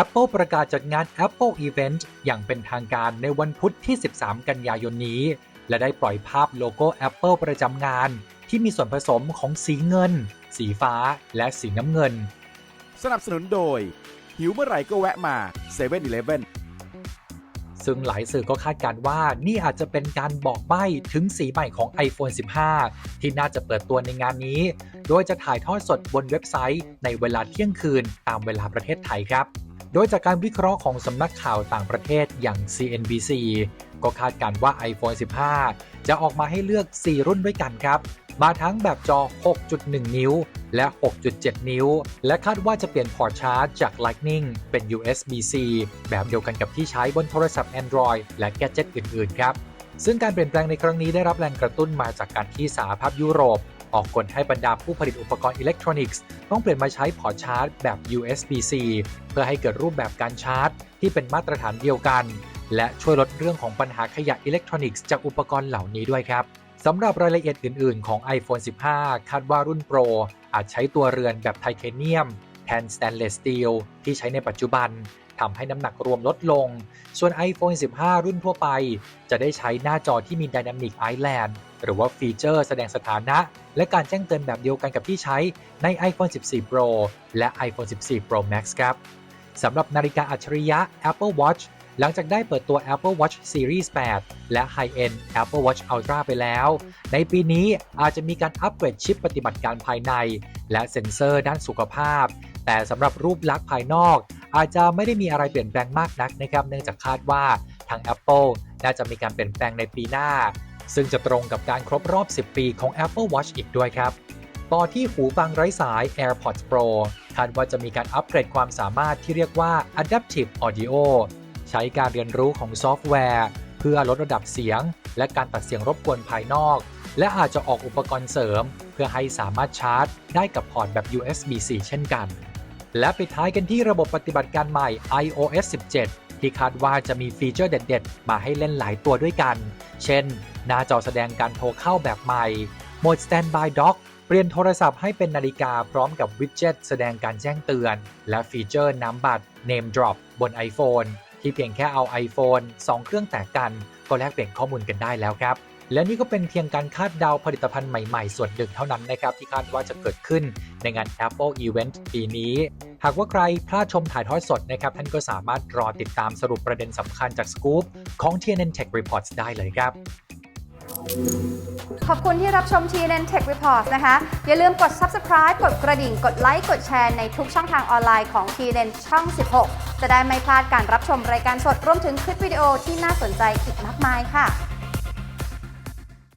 Apple ประกาศจัดงาน Apple Event อย่างเป็นทางการในวันพุธที่ 13 กันยายนนี้ และได้ปล่อยภาพโลโก้ Apple ประจำงาน ที่มีส่วนผสมของสีเงิน สีฟ้า และสีน้ำเงิน สนับสนุนโดย หิวเมื่อไหร่ก็แวะมา7 e เ e ่ e อซึ่งหลายสื่อก็คาดการณ์ว่านี่อาจจะเป็นการบอกใบ้ถึงสีใหม่ของ iPhone 15 ที่น่าจะเปิดตัวในงานนี้ โดยจะถ่ายทอดสดบนเว็บไซต์ในเวลาเที่ยงคืนตามเวลาประเทศไทยครับ โดยจากการวิเคราะห์ของสำนักข่าวต่างประเทศอย่าง CNBC ก็คาดการ์ว่า iPhone 15 จะออกมาให้เลือก 4 รุ่นด้วยกันครับ มาทั้งแบบจอ 6.1 นิ้ว และ 6.7 นิ้ว และคาดว่าจะเปลี่ยนพอร์ตชาร์จจาก Lightning เป็น USB-C แบบเดียวกันกับที่ใช้บนโทรศัพท์ Android และแกจ็ตอื่น ๆ ครับซึ่งการเปลี่ยนแปลงในครั้งนี้ได้รับแรงกระตุ้นมาจากการที่สหภาพยุโรป ออกกฎให้บรรดาผู้ผลิตอุปกรณ์อิเล็กทรอนิกส์ ต้องเปลี่ยนมาใช้พอร์ตชาร์จแบบ USB-C เพื่อให้เกิดรูปแบบการชาร์จ ที่เป็นมาตรฐานเดียวกัน และช่วยลดเรื่องของปัญหาขยะอิเล็กทรอนิกส์จากอุปกรณ์เหล่านี้ด้วยครับสำหรับรายละเอียดอื่น ๆ ของ iPhone 15 คาดว่ารุ่น Pro อาจใช้ตัวเรือนแบบไทเทเนียม แทนสแตนเลสสตีลที่ใช้ในปัจจุบัน ทำให้น้ำหนักรวมลดลง ส่วน iPhone 15 รุ่นทั่วไป จะได้ใช้หน้าจอที่มี Dynamic Island หรือว่าฟีเจอร์แสดงสถานะ และการแจ้งเตือนแบบเดียวกันกับที่ใช้ใน iPhone 14 Pro และ iPhone 14 Pro Max ครับสำหรับนาฬิกาอัจฉริยะ Apple Watch หลังจากได้เปิดตัว Apple Watch Series 8 และ High-end Apple Watch Ultra ไปแล้ว ในปีนี้อาจจะมีการอัปเกรดชิปปฏิบัติการภายใน และเซ็นเซอร์ด้านสุขภาพ แต่สำหรับรูปลักษณ์ภายนอก อาจจะไม่ได้มีอะไรเปลี่ยนแปลงมากนักนะครับ เนื่องจากคาดว่าทาง Apple น่าจะมีการเปลี่ยนแปลงในปีหน้า ซึ่งจะตรงกับการครบรอบ 10 ปีของ Apple Watch อีกด้วยครับต่อที่หูฟังไร้สาย AirPods Pro คาดว่าจะมีการอัปเกรดความสามารถที่เรียกว่า Adaptive Audio ใช้การเรียนรู้ของซอฟต์แวร์ เพื่อลดระดับเสียง และการตัดเสียงรบกวนภายนอก และอาจจะออกอุปกรณ์เสริม เพื่อให้สามารถชาร์จ ได้กับพอร์ตแบบ USB-C เช่นกัน และปิดท้ายกันที่ระบบปฏิบัติการใหม่ iOS 17 ที่คาดว่าจะมีฟีเจอร์เด็ด ๆ มาให้เล่นหลายตัวด้วยกัน เช่น หน้าจอแสดงการโทรเข้าแบบใหม่ โหมด Standby Dock เปลี่ยนโทรศัพท์ให้เป็นนาฬิกาพร้อมกับวิดเจ็ตแสดงการแจ้งเตือน และฟีเจอร์น้ำบัตร Name Drop บน iPhone ที่เพียงแค่เอา iPhone 2 เครื่องแตกกัน ก็แลกเปลี่ยนข้อมูลกันได้แล้วครับ และนี่ก็เป็นเพียงการคาดเดาผลิตภัณฑ์ใหม่ๆ ส่วนหนึ่งเท่านั้นนะครับ ที่คาดว่าจะเกิดขึ้นในงาน Apple Event ปีนี้ หากว่าใครพลาดชมถ่ายทอดสดนะครับ ท่านก็สามารถรอติดตามสรุปประเด็นสำคัญจากสกู๊ปของ TNN Tech Reports ได้เลยครับ ขอบคุณที่รับชม TNN Tech Reports นะคะ อย่าลืมกด subscribe กดกระดิ่ง กดไลค์ กดแชร์ในทุกช่องทางออนไลน์ของ TNN ช่อง 16 จะได้ไม่พลาดการรับชมรายการสดรวมถึงคลิปวิดีโอที่น่าสนใจอีกมากมายค่ะ